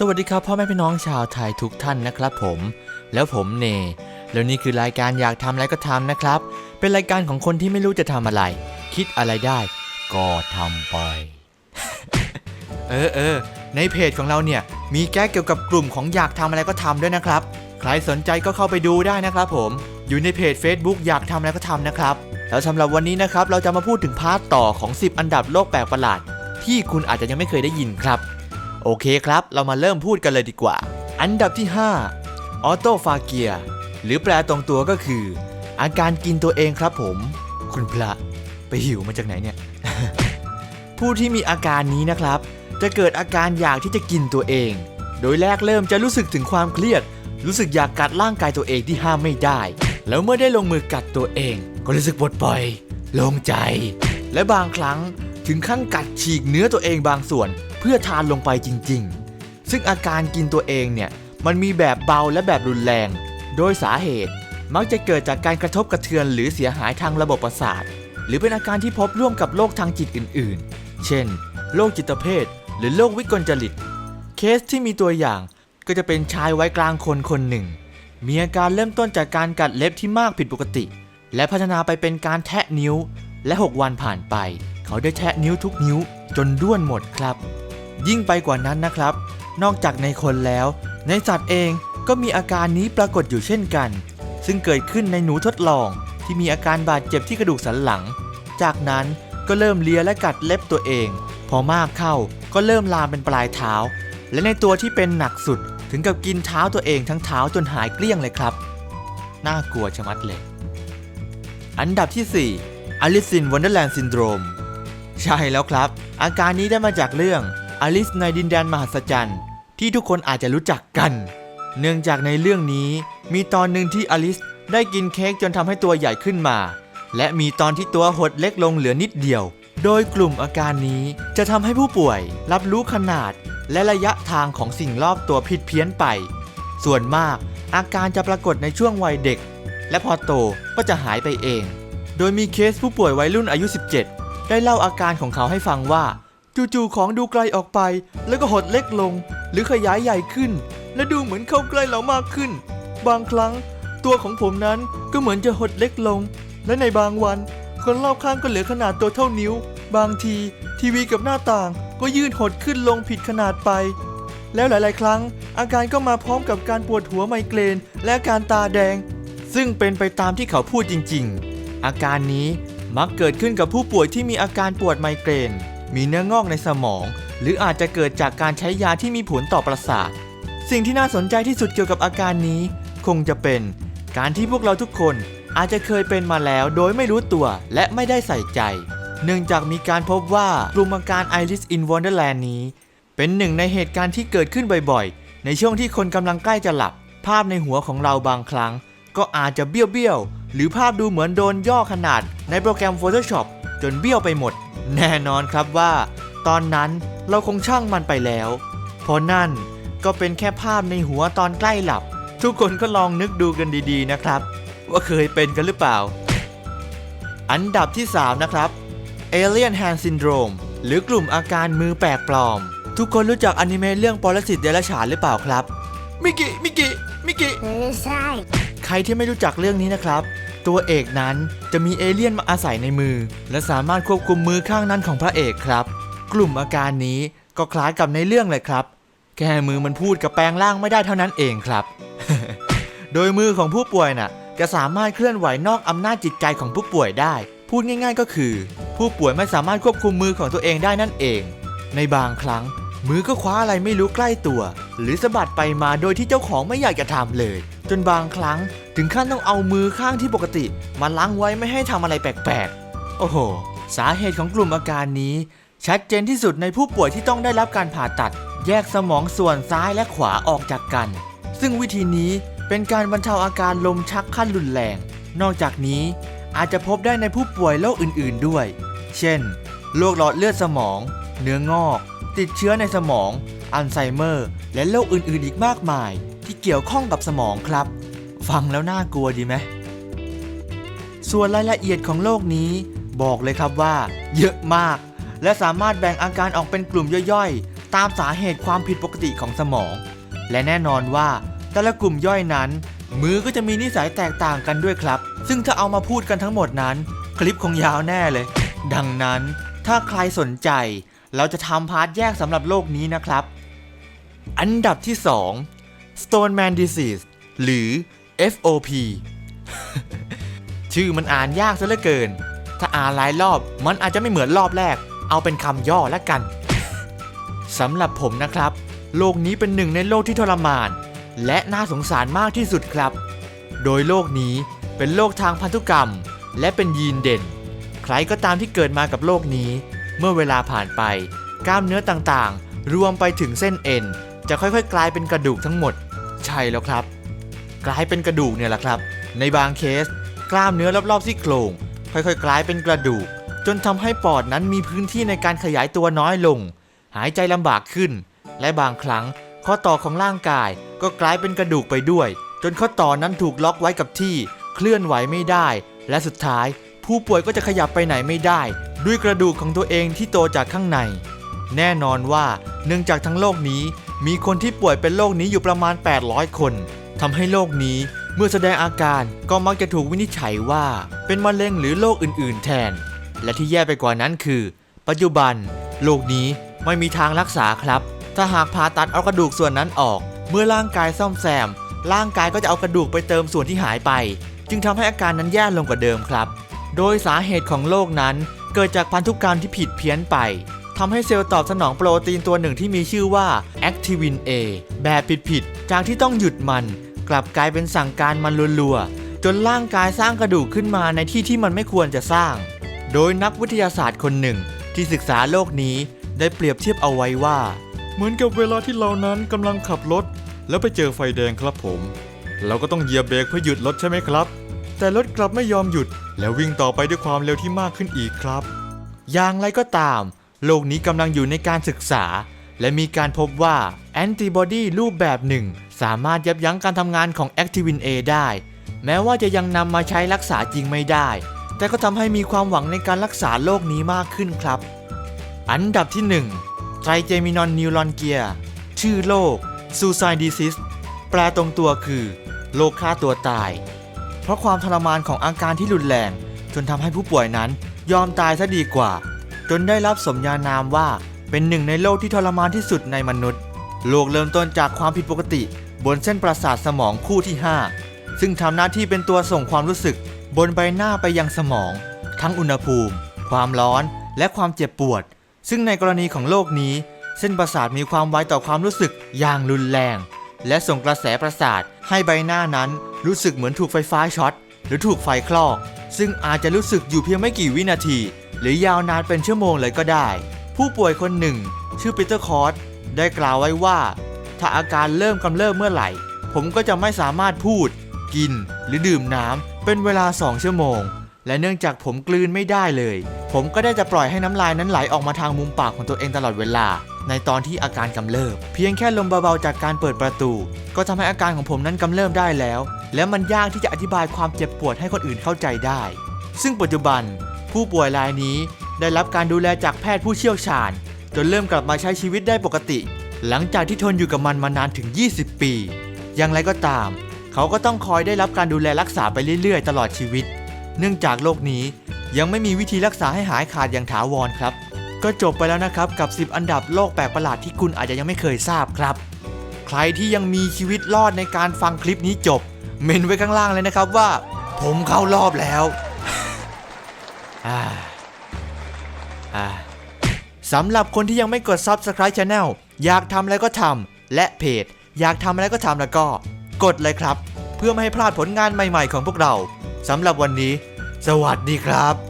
สวัสดีครับพ่อแม่พี่น้องชาวไทยทุกท่านนะครับผม แล้วผมเน แล้วนี่คือรายการอยากทำอะไรก็ทำนะครับ เป็นรายการของคนที่ไม่รู้จะทำอะไร คิดอะไรได้ ก็ทำไป เออเออในเพจของเราเนี่ย มีแก้เกี่ยวกับกลุ่มของอยากทำอะไรก็ทำด้วยนะครับ ใครสนใจก็เข้าไปดูได้นะครับผม อยู่ในเพจ Facebook อยากทำอะไรก็ทำนะครับ แล้วสำหรับวันนี้นะครับเราจะมาพูดถึงพาร์ทต่อของ 10 อันดับโลกแปลกประหลาด ที่คุณอาจจะยังไม่เคยได้ยินครับ โอเคครับ เรามาเริ่มพูดกันเลยดีกว่า อันดับที่ 5 ออโตฟาเกีย หรือแปลตรงตัวก็คือ อาการกินตัวเองครับผม คุณพระไปหิวมาจากไหนเนี่ย ผู้ที่มีอาการนี้นะครับ จะเกิดอาการอยากที่จะกินตัวเอง โดยแรกเริ่มจะรู้สึกถึงความเครียด รู้สึกอยากกัดร่างกายตัวเองที่ห้ามไม่ได้ แล้วเมื่อได้ลงมือกัดตัวเอง ก็รู้สึกปลดปล่อย โล่งใจ และบางครั้ง ถึงขั้นกัดฉีกเนื้อตัวเองบางส่วน เพื่อทานลงไปจริงๆ ซึ่งอาการกินตัวเองเนี่ยมันมีแบบเบาและแบบรุนแรง โดยสาเหตุมักจะเกิดจากการกระทบกระเทือนหรือเสียหายทางระบบประสาท หรือเป็นอาการที่พบร่วมกับโรคทางจิตอื่น ๆ เช่น โรคจิตเภท หรือโรควิกลจริต เคสที่มีตัวอย่างก็จะเป็นชายวัยกลางคนคนหนึ่ง มีอาการเริ่มต้นจากการกัดเล็บที่มากผิดปกติ และพัฒนาไปเป็นการแทะนิ้ว และ 6 วันผ่านไป เขาได้แทะนิ้วทุกนิ้วจนด้วนหมดครับ ยิ่งไปกว่านั้นนะครับ นอกจากในคนแล้ว ในสัตว์เองก็มีอาการนี้ปรากฏอยู่เช่นกัน ซึ่งเกิดขึ้นในหนูทดลอง ที่มีอาการบาดเจ็บที่กระดูกสันหลัง จากนั้นก็เริ่มเลียและกัดเล็บตัวเอง พอมากเข้าก็เริ่มลามเป็นปลายเท้า และในตัวที่เป็นหนักสุดถึงกับกินเท้าตัวเองทั้งเท้าจนหายเกลี้ยงเลยครับ น่ากลัวชะมัดเลย อันดับที่4 Alice in Wonderland Syndrome ใช่แล้วครับ อาการนี้ได้มาจากเรื่อง Alice ในดินแดนมหัศจรรย์ ที่ทุกคนอาจจะรู้จักกัน เนื่องจากในเรื่องนี้มีตอนหนึ่งที่อลิสได้กินเค้กจนทำให้ตัวใหญ่ขึ้นมา และมีตอนที่ตัวหดเล็กลงเหลือนิดเดียว โดยกลุ่มอาการนี้จะทำให้ผู้ป่วย รับรู้ขนาด และระยะทางของสิ่งรอบตัวผิดเพี้ยนไป ส่วนมากอาการจะปรากฏในช่วงวัยเด็ก และพอโตก็จะหายไปเอง โดยมีเคสผู้ป่วยวัยรุ่นอายุ 17 ได้เล่าอาการของเขาให้ฟังว่า จู่ๆของดูไกลออกไป แล้วก็หดเล็กลง หรือขยายใหญ่ขึ้น และดูเหมือนเข้าใกล้เรามากขึ้น บางครั้ง ตัวของผมนั้นก็เหมือนจะหดเล็กลง และในบางวัน คนรอบข้างก็เหลือขนาดตัวเท่านิ้ว บางที ทีวีกับหน้าต่างก็ยืดหดขึ้นลงผิดขนาดไป แล้วหลาย ๆ ครั้ง อาการก็มาพร้อมกับการปวดหัวไมเกรนและอาการตาแดง ซึ่งเป็นไปตามที่เขาพูดจริง ๆ อาการนี้ มักเกิดขึ้นกับผู้ป่วยที่มีอาการปวดไมเกรน มีเนื้องอกในสมอง หรืออาจจะเกิดจากการใช้ยาที่มีผลต่อประสาท สิ่งที่น่าสนใจที่สุดเกี่ยวกับอาการนี้ คงจะเป็นการที่พวกเราทุกคนอาจจะเคยเป็นมาแล้วโดยไม่รู้ตัวและไม่ได้ใส่ใจ เนื่องจากมีการพบว่ากลุ่มอาการ Alice in Wonderland นี้ เป็นหนึ่งในเหตุการณ์ที่เกิดขึ้นบ่อยๆ ในช่วงที่คนกำลังใกล้จะหลับ ภาพในหัวของเราบางครั้ง ก็อาจจะเบี้ยวๆ หรือภาพดูเหมือนโดนย่อขนาดในโปรแกรม Photoshop จนเบี้ยวไปหมด แน่นอนครับว่า ตอนนั้นเราคงช่างมันไปแล้วเพราะนั่นก็เป็นแค่ภาพในหัวตอนใกล้หลับ ทุกคนก็ลองนึกดูกันดีๆนะครับ ว่าเคยเป็นกันหรือเปล่า อันดับที่ 3 นะครับ Alien Hand Syndrome หรือกลุ่มอาการมือแปลกปลอม ทุกคนรู้จักอนิเมะเรื่องปรสิตเดรัจฉานหรือเปล่าครับ มิกิ มิกิ มิกิเออใช่ ใครที่ไม่รู้จักเรื่องนี้นะครับ ตัวเอกนั้นจะมีเอเลี่ยนมาอาศัยในมือ และสามารถควบคุมมือข้างนั้นของพระเอกครับ กลุ่มอาการนี้ก็คล้ายกับในเรื่องเลยครับ แค่มือมันพูดกับแปลงร่างไม่ได้เท่านั้นเองครับ โดยมือของผู้ป่วยน่ะจะสามารถเคลื่อนไหวนอกอำนาจจิตใจของผู้ป่วยได้ พูดง่าย ๆ ก็คือ ผู้ป่วยไม่สามารถควบคุมมือของตัวเองได้นั่นเอง ในบางครั้ง มือก็คว้าอะไรไม่รู้ใกล้ตัว หรือสะบัดไปมาโดยที่เจ้าของไม่อยากจะทำเลย จนบางครั้งถึงขั้นต้องเอามือข้างที่ปกติ มาล้างไว้ไม่ให้ทำอะไรแปลกๆ โอ้โห สาเหตุของกลุ่มอาการนี้ ชัดเจนที่สุดในผู้ป่วยที่ต้องได้รับการผ่าตัด แยกสมองส่วนซ้ายและขวาออกจากกัน ซึ่งวิธีนี้เป็นการบรรเทาอาการลมชักขั้นรุนแรง นอกจากนี้อาจจะพบได้ในผู้ป่วยโรคอื่นๆด้วย เช่น โรคหลอดเลือดสมอง เนื้องอก ติดเชื้อในสมอง อัลไซเมอร์ และโรคอื่นๆ อีกมากมาย กี่ยวข้องกับสมองครับ ฟังแล้วน่ากลัวดีไหมส่วนรายละเอียดของโรคนี้บอกเลยครับว่า เยอะมาก และสามารถแบ่งอาการออกเป็นกลุ่มย่อยๆ ตามสาเหตุความผิดปกติของสมอง และแน่นอนว่าแต่ละกลุ่มย่อยนั้น มือก็จะมีนิสัยแตกต่างกันด้วยครับ ซึ่งถ้าเอามาพูดกันทั้งหมดนั้น คลิปคงยาวแน่เลย ดังนั้นถ้าใครสนใจ เราจะทำพาร์ทแยกสำหรับโลกนี้นะครับ อันดับที่ 2 Stoneman Disease หรือ FOP ชื่อมันอ่านยากซะเหลือเกิน ถ้าอ่านหลายรอบมันอาจจะไม่เหมือนรอบแรก เอาเป็นคำย่อแล้วกัน สำหรับผมนะครับ โลกนี้เป็นหนึ่งในโลกที่ทรมาน และน่าสงสารมากที่สุดครับ โดยโลกนี้เป็นโลกทางพันธุกรรม และเป็นยีนเด่น ใครก็ตามที่เกิดมากับโลกนี้ เมื่อเวลาผ่านไป กล้ามเนื้อต่างๆ รวมไปถึงเส้นเอ็น จะค่อยๆ กลายเป็นกระดูกทั้งหมด ใช่แล้วครับ กลายเป็นกระดูกเนี่ยแหละครับ ในบางเคส กล้ามเนื้อรอบๆซี่โครงค่อยๆ กลายเป็นกระดูก จนทำให้ปอดนั้นมีพื้นที่ในการขยายตัวน้อยลง หายใจลำบากขึ้น และบางครั้งข้อต่อของร่างกายก็กลายเป็นกระดูกไปด้วย จนข้อต่อนั้นถูกล็อกไว้กับที่ เคลื่อนไหวไม่ได้ และสุดท้าย ผู้ป่วยก็จะขยับไปไหนไม่ได้ ด้วยกระดูกของตัวเองที่โตจากข้างใน แน่นอนว่าเนื่องจากทั้งโลกนี้ มีคนที่ป่วยเป็นโรคนี้อยู่ประมาณ 800 คนทำให้โรคนี้เมื่อแสดงอาการก็มักจะถูกวินิจฉัยว่า เป็นมะเร็งหรือโรคอื่น ๆ แทน และที่แย่ไปกว่านั้นคือ ปัจจุบันโรคนี้ไม่มีทางรักษาครับ ถ้าหากผ่าตัดเอากระดูกส่วนนั้นออก เมื่อร่างกายซ่อมแซม ร่างกายก็จะเอากระดูกไปเติมส่วนที่หายไป จึงทำให้อาการนั้นแย่ลงกว่าเดิมครับ โดยสาเหตุของโรคนั้นเกิดจากพันธุกรรมที่ผิดเพี้ยนไป ทำให้เซลล์ตอบสนองโปรตีนตัวหนึ่งที่มีชื่อว่า Activin A แบบผิดๆจากที่ต้องหยุดมัน กลับกลายเป็นสั่งการมันรัวๆ จนร่างกายสร้างกระดูกขึ้นมาในที่ที่มันไม่ควรจะสร้าง โดยนักวิทยาศาสตร์คนหนึ่ง ที่ศึกษาโลกนี้ได้เปรียบเทียบเอาไว้ว่า เหมือนกับเวลาที่เรานั้นกำลังขับรถ แล้วไปเจอไฟแดงครับผม เราก็ต้องเหยียบเบรกเพื่อหยุดรถใช่ไหมครับ แต่รถกลับไม่ยอมหยุด แล้ววิ่งต่อไปด้วยความเร็วที่มากขึ้นอีกครับ อย่างไรก็ตาม โลกนี้กำลังอยู่ในการศึกษา และมีการพบว่าแอนติบอดีรูปแบบหนึ่ง สามารถยับยั้งการทำงานของ Activin A ได้ แม้ว่าจะยังนำมาใช้รักษาจริงไม่ได้ แต่ก็ทำให้มีความหวังในการรักษาโรคนี้มากขึ้นครับ อันดับที่ 1 ไตรเจมินอนนิวรอนเกียชื่อโรค Suicide Disease แปลตรงตัวคือโรคฆ่าตัวตาย เพราะความทรมานของอาการที่รุนแรง จนทำให้ผู้ป่วยนั้นยอมตายซะดีกว่า จนได้รับสมญานามว่าเป็นหนึ่งในโรคที่ทรมานที่สุดในมนุษย์ โรคเริ่มต้นจากความผิดปกติ บนเส้นประสาทสมองคู่ที่ 5 ซึ่งทำหน้าที่เป็นตัวส่งความรู้สึก บนใบหน้าไปยังสมอง ทั้งอุณหภูมิ ความร้อน และความเจ็บปวด ซึ่งในกรณีของโรคนี้ เส้นประสาทมีความไวต่อความรู้สึกอย่างรุนแรง และส่งกระแสประสาทให้ใบหน้านั้นรู้สึกเหมือนถูกไฟฟ้าช็อตหรือถูกไฟคลอก ซึ่งอาจจะรู้สึกอยู่เพียงไม่กี่วินาที หรือยาวนานเป็นชั่วโมงเลยก็ได้ ผู้ป่วยคนหนึ่ง ชื่อปีเตอร์คอร์สได้กล่าวไว้ว่า ถ้าอาการเริ่มกำเริบเมื่อไหร่ ผมก็จะไม่สามารถพูด กิน หรือดื่มน้ำเป็นเวลา2ชั่วโมง และเนื่องจากผมกลืนไม่ได้เลย ผมก็ได้จะปล่อยให้น้ำลายนั้นไหลออกมาทางมุมปากของตัวเองตลอดเวลา ในตอนที่อาการกำเริบ เพียงแค่ลมเบาๆจากการเปิดประตู ก็ทำให้อาการของผมนั้นกำเริบได้แล้ว และมันยากที่จะอธิบายความเจ็บปวดให้คนอื่นเข้าใจได้ ซึ่งปัจจุบัน ผู้ป่วยรายนี้ได้รับการดูแลจากแพทย์ผู้เชี่ยวชาญ จนเริ่มกลับมาใช้ชีวิตได้ปกติ หลังจากที่ทนอยู่กับมันมานานถึง 20 ปี อย่างไรก็ตาม เขาก็ต้องคอยได้รับการดูแลรักษาไปเรื่อยๆ ตลอดชีวิต เนื่องจากโรคนี้ยังไม่มีวิธีรักษาให้หายขาดอย่างถาวรครับ ก็จบไปแล้วนะครับกับ 10 อันดับโรคแปลกประหลาดที่คุณอาจจะยังไม่เคยทราบครับ ใครที่ยังมีชีวิตรอดในการฟังคลิปนี้จบ เมนไว้ข้างล่างเลยนะครับว่า ผมเข้ารอบแล้ว สำหรับคนที่ยังไม่กด Subscribe Channel อยากทำอะไรก็ทำและเพจ อยากทำอะไรก็ทำแล้วก็ กดเลยครับ เพื่อไม่ให้พลาดผลงานใหม่ๆของพวกเราสำหรับวันนี้ สวัสดีครับ